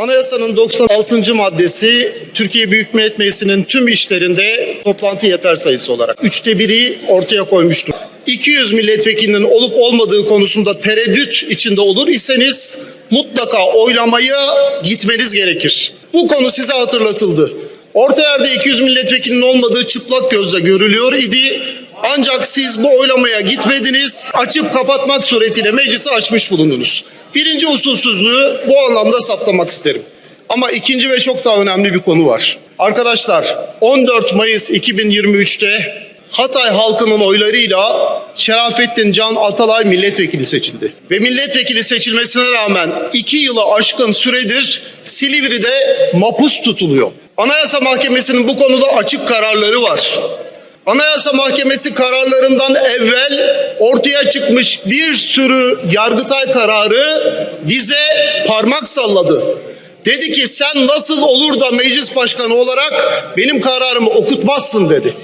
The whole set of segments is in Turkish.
Anayasanın 96. maddesi Türkiye Büyük Millet Meclisi'nin tüm işlerinde toplantı yeter sayısı olarak. Üçte biri ortaya koymuştur. 200 milletvekilinin olup olmadığı konusunda tereddüt içinde olur iseniz mutlaka oylamaya gitmeniz gerekir. Bu konu size hatırlatıldı. Orta yerde 200 milletvekilinin olmadığı çıplak gözle görülüyor idi. Ancak siz bu oylamaya gitmediniz. Açıp kapatmak suretiyle meclisi açmış bulundunuz. Birinci usulsüzlüğü bu anlamda saptamak isterim. Ama ikinci ve çok daha önemli bir konu var. Arkadaşlar 14 Mayıs 2023'te Hatay halkının oylarıyla Şerafettin Can Atalay milletvekili seçildi. Ve milletvekili seçilmesine rağmen iki yılı aşkın süredir Silivri'de mapus tutuluyor. Anayasa Mahkemesi'nin bu konuda açık kararları var. Anayasa Mahkemesi kararlarından evvel ortaya çıkmış bir sürü Yargıtay kararı bize parmak salladı. Dedi ki sen nasıl olur da meclis başkanı olarak benim kararımı okutmazsın dedi.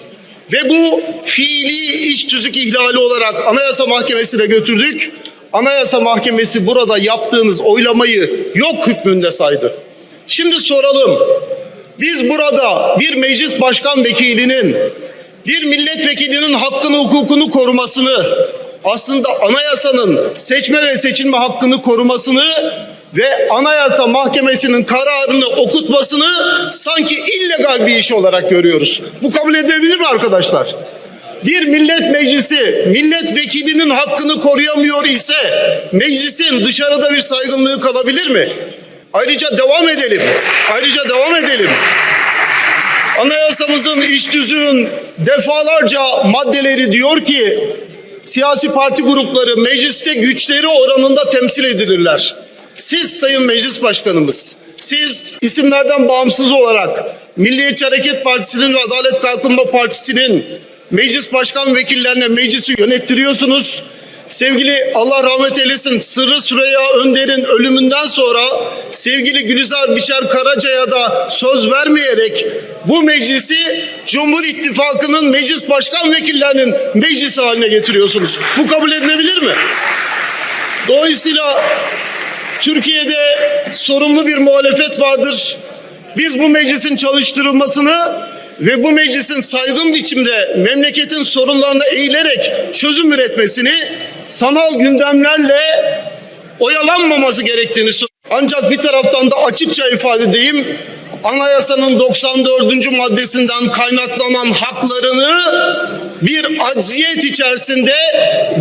Ve bu fiili iç tüzük ihlali olarak Anayasa Mahkemesi'ne götürdük. Anayasa Mahkemesi burada yaptığınız oylamayı yok hükmünde saydı. Şimdi soralım. Biz burada bir meclis başkan vekilinin bir milletvekilinin hakkını hukukunu korumasını aslında anayasanın seçme ve seçilme hakkını korumasını ve anayasa mahkemesinin kararını okutmasını sanki illegal bir iş olarak görüyoruz. Bu kabul edilebilir mi arkadaşlar? Bir millet meclisi milletvekilinin hakkını koruyamıyor ise meclisin dışarıda bir saygınlığı kalabilir mi? Ayrıca devam edelim. Ayrıca devam edelim. Anayasamızın iş tüzüğün defalarca maddeleri diyor ki siyasi parti grupları mecliste güçleri oranında temsil edilirler. Siz Sayın Meclis Başkanımız, siz isimlerden bağımsız olarak Milliyetçi Hareket Partisi'nin ve Adalet Kalkınma Partisi'nin meclis başkan vekillerine meclisi yönettiriyorsunuz. Sevgili Allah rahmet eylesin Sırrı Süreyya Önder'in ölümünden sonra sevgili Gülizar Biçer Karaca'ya da söz vermeyerek bu meclisi Cumhur İttifakı'nın meclis başkan vekillerinin meclisi haline getiriyorsunuz. Bu kabul edilebilir mi? Dolayısıyla Türkiye'de sorumlu bir muhalefet vardır. Biz bu meclisin çalıştırılmasını ve bu meclisin saygın biçimde memleketin sorunlarına eğilerek çözüm üretmesini sanal gündemlerle oyalanmaması gerektiğini söylüyorum. Ancak bir taraftan da açıkça ifade edeyim. Anayasanın 94. maddesinden kaynaklanan haklarını bir acziyet içerisinde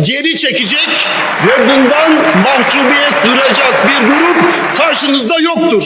geri çekecek ve bundan mahcubiyet duyacak bir grup karşınızda yoktur.